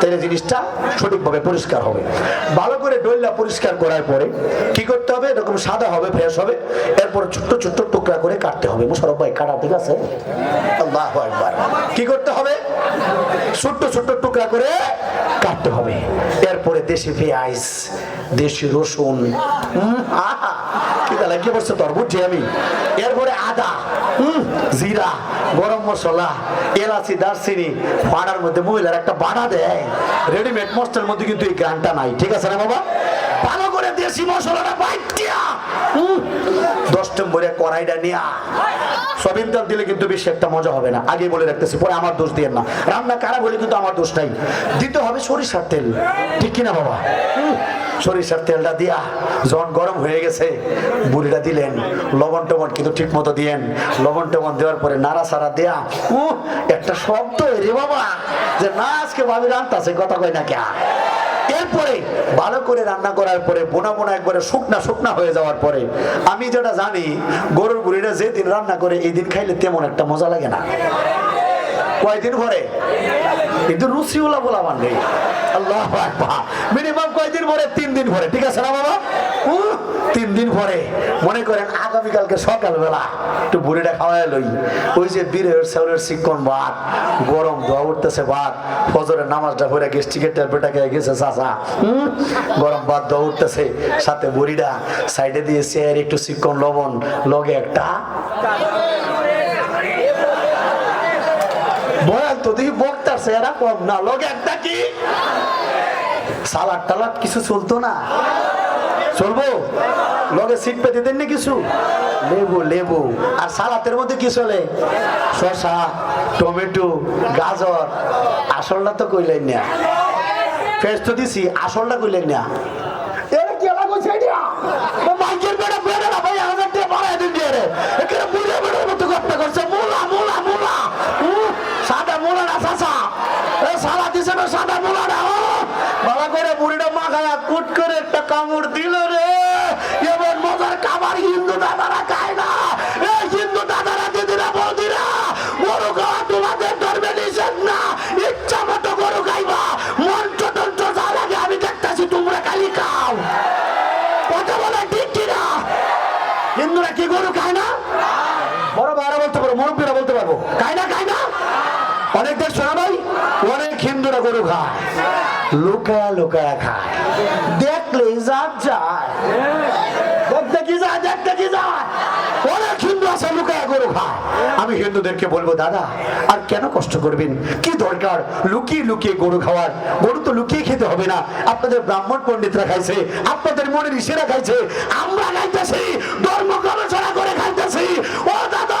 তাহলে জিনিসটা সঠিকভাবে পরিষ্কার হবে। ভালো করে ডইলা পরিষ্কার করার পরে কি করতে হবে? এরকম সাদা হবে ফ্রেশ হবে। এরপর ছোট্ট ছোট্ট টুকরা করে কাটতে হবে। মোশারফ ভাই, কাটা, ঠিক আছে? আল্লাহু আকবার। কি করতে হবে? ছোট্ট ছোট্ট টুকরা করে কাটতে হবে। এরপরে দেশি পেঁয়াজ, দেশি রসুন। আহা! কি পড়ছে কি তোর বুঝছি আমি এরপরে আদা, হম, জিরা, গরম মশলা, এলাচি, দারচিনি বাড়ার মধ্যে মহিলার একটা বাড়া দেয়। রেডিমেড মশলার মধ্যে কিন্তু এই গানটা নাই, ঠিক আছে না বাবা? ভালো করে দেশি মশলাটা বাইটিয়া দশ নম্বরে কড়াইটা নিয়া সবিন তেল দিলে কিন্তু বেশি একটা মজা হবে না। আগে বলে রাখতেছি, পরে আমার দোষ দিয়ে না। রান্না কারা বলে কিন্তু আমার দোষ নাই। দিতে হবে সরিষার তেল। ঠিক কিনা বাবা? সরিষার তেলটা দিয়া যখন গরম হয়ে গেছে, বুড়িটা দিলেন, লবণ টবণ কিন্তু ঠিক মতো দিয়েন। লবণ টবণ দেওয়ার পরে নাড়া সারা দেয়া একটা শব্দ রে বাবা, যে না আজকে ভাবি রান্তাছে, কথা কয় না কে? এরপরে ভালো করে রান্না করার পরে বোনা বোনা একবারে শুকনা শুকনা হয়ে যাওয়ার পরে, আমি যেটা জানি, গরুর বুড়িটা যেদিন রান্না করে এই দিন খাইলে তেমন একটা মজা লাগে না। কয়দিন পরে কিন্তু রুচিওলা বলা মানে আল্লাহ মিনিমাম কয়দিন পরে তিন দিন পরে ঠিক আছে না বাবা? তিন দিন পরে মনে করেন আগামীকালকে সকালবেলা একটু বুড়িটা খাওয়াই লই। ওই যে বীরের চাউলের চিকন ভাত, গরম ধোয়া উঠতেছে ভাত, ফজরের নামাজটা পড়ে গেস্টিকের ট্যাবলেটটা খেয়ে গেছে চাচা। গরম ভাত ধোয়া উঠতেছে, সাথে বুড়িটা সাইডে দিয়ে চেয়ার একটু চিকন লবণ, লগে একটা। বয়ান তো দেখি বক্তার কি? সালাদ টালাদ কিছু চলতো না। চলবো? লগে সিট পেতে দেননি কিছু? লেবু লেবু। আর সালাতের মধ্যে কি চলে? শসা, টমেটো, গাজর। আসলটা তো কইলেন না। ফেস তো দিছি, আসলটা কইলেন না। দিন সাদা মোলা না, সাদা মোলা না ও বাবা করে বুড়িটা কুট করে একটা কামড় দিল রে। এমন মজার খাবার হিন্দু দাদারা খায় না। হিন্দু দাদারা দিদিরা বৌদিরা, গরু খাওয়া তোমাদের ধর্মে নিষেধ না। ইচ্ছা মতো গরু খাইবা। মন্ত্র তন্ত্র যা লাগে আমি দেখতেছি, তোমরা খাও। কথা বলে ঠিক কিনা? হিন্দুরা কি গরু খায় না? বড় ভাইরা বলতে পারব মুরব্বীরা বলতে পারব। খায় না খায় না? অনেক দেশ শোনা ভাই। হিন্দুরা গরু খায়। লুকায়া লুকায়া খায়। দেখলে ইজাত যায়। দেখতে কি যায় আমি হিন্দুদেরকে বলব, দাদা, আর কেন কষ্ট করবেন? কি দরকার? লুকিয়ে লুকিয়ে গরু খাওয়ার। গরু তো লুকিয়ে খেতে হবে না। আপনাদের ব্রাহ্মণ পণ্ডিতরা খাইছে, আপনাদের মনে ঋষিরা খাইছে। আমরা খাইতেছি, ধর্ম গবেষণা করে খাইতেছি। ও দাদা